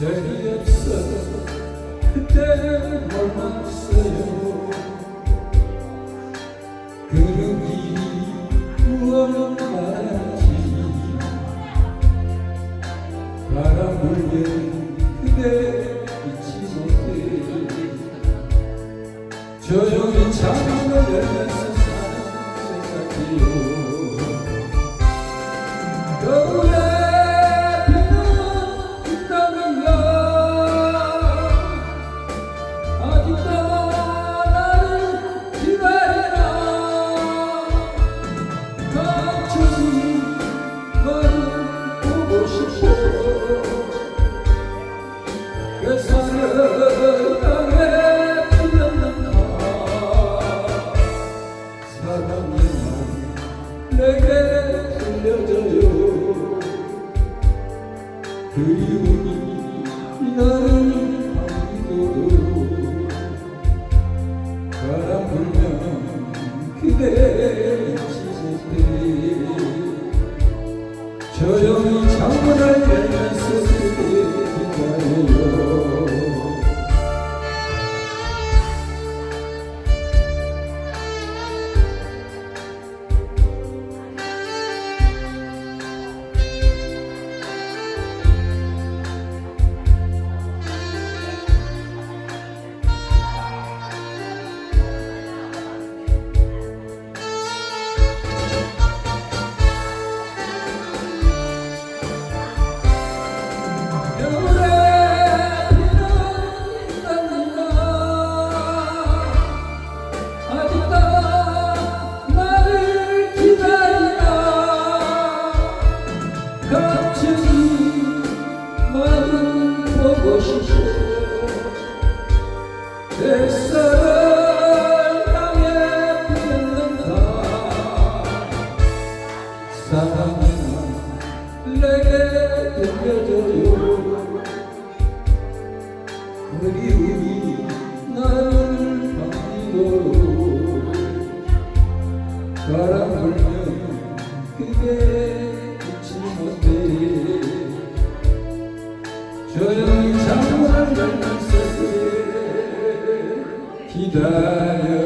재미없어. 그때 몰랐어요 불면 그대 잊지 못해. 조용히 창문을 열면서 내게 들려줘요. 그리움 마음 보고 싶어 내 사랑에 피었는가 사랑의 날 내게 들려줘요 그리움이 나를 반기고 바람 불면 그대 기다려